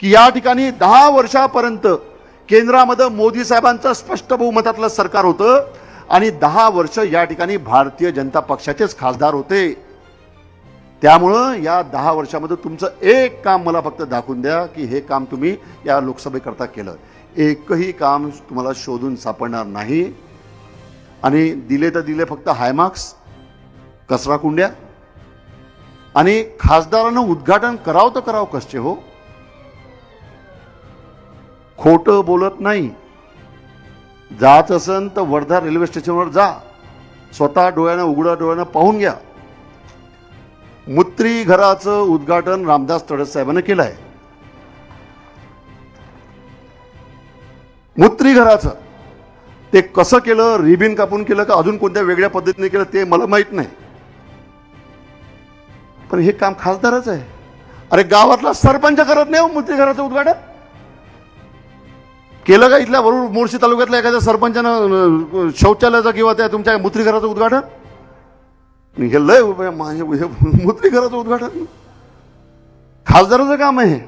की या ठिकाणी दहा वर्षापर्यंत केंद्रामध्ये मोदी साहेबांचं स्पष्ट बहुमतातलं सरकार होतं आणि दहा वर्ष या ठिकाणी भारतीय जनता पक्षाचेच खासदार होते. त्यामुळं या दहा वर्षामध्ये तुमचं एक काम मला फक्त दाखवून द्या की हे काम तुम्ही या लोकसभेकरता केलं. एकही काम तुम्हाला शोधून सापडणार नाही. आणि दिले तर दिले फक्त हायमार्क्स कचरा कुंड्या. आणि खासदारानं उद्घाटन करावं तर करावं कसे हो. खोटं बोलत नाही. जात असन तर वर्धा रेल्वे स्टेशनवर जा. स्वतः डोळ्यानं उघड्या डोळ्यानं पाहून घ्या. मुत्री घराचं उद्घाटन रामदास तडस साहेबांनी केलं आहे मुत्री घराचं ते कसं केलं रिबिन कापून केलं का अजून कोणत्या वेगळ्या पद्धतीने केलं ते मला माहीत नाही. पण हे काम खासदारच आहे. अरे गावातला सरपंच करत नाही हो मुत्री घराचं उद्घाटन. केलं का इथल्या वरुड मोर्शी तालुक्यातल्या एखाद्या सरपंचानं शौचालयाचं किंवा त्या तुमच्या मुत्रीघराचं उद्घाटन हे लय माझ्या मुत्रीघराचं हे- उद्घाटन खासदाराचं काम आहे हे.